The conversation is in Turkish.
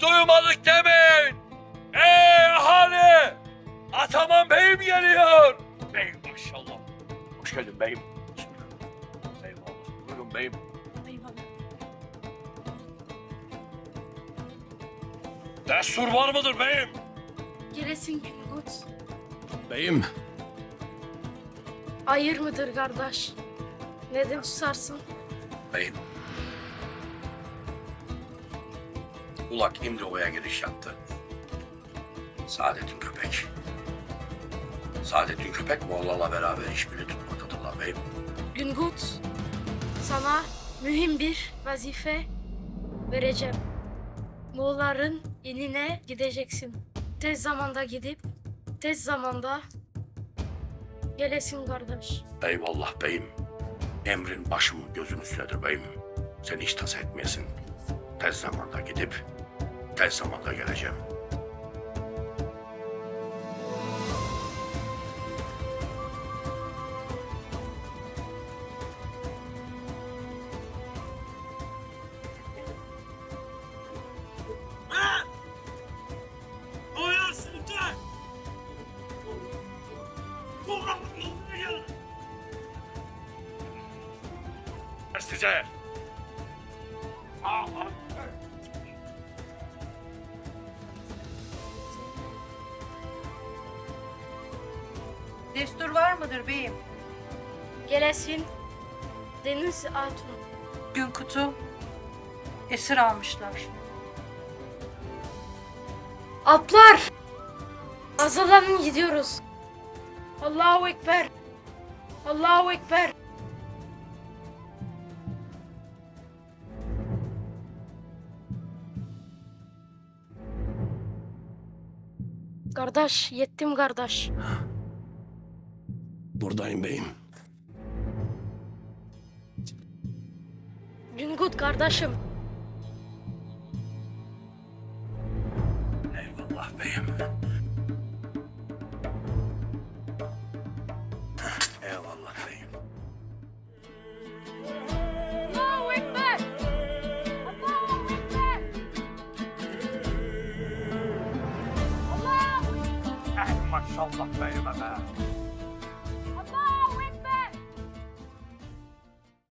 Kalabalık demeyin. Ey ahali! Ataman beyim geliyor. Beyim maşallah. Hoş geldin beyim. Eyvallah. Buyurun beyim. Destur var mıdır beyim? Gelesin Güngut. Beyim, Hayır mıdır kardeş? Neden susarsın? beyim. Ulak İmro'ya giriş yaptı. Saadettin Köpek. Saadettin Köpek Moğollarla beraber işbirliği tutmaktadırlar beyim. Güngut, sana mühim bir vazife vereceğim. Moğolların inine gideceksin. Tez zamanda gidip, tez zamanda gelesin kardeş. Eyvallah beyim. Emrin başımın gözüm üstünedir beyim. Sen hiç tas etmeyesin. Tez zamanda gidip, tez zamanda geleceğim. Buyur sultan. Destur var mıdır beyim? Gelesin Deniz Hatun. Günkutu esir almışlar. Atlar! Hazırlanın gidiyoruz. Allahu Ekber. Allahu Ekber. Kardeş, yettim kardeş. Buradayım beyim. Güngut kardeşim. Eyvallah beyim. Eyvallah beyim. Allahu Ekber. Allahu Ekber. Eh, maşallah beyime be.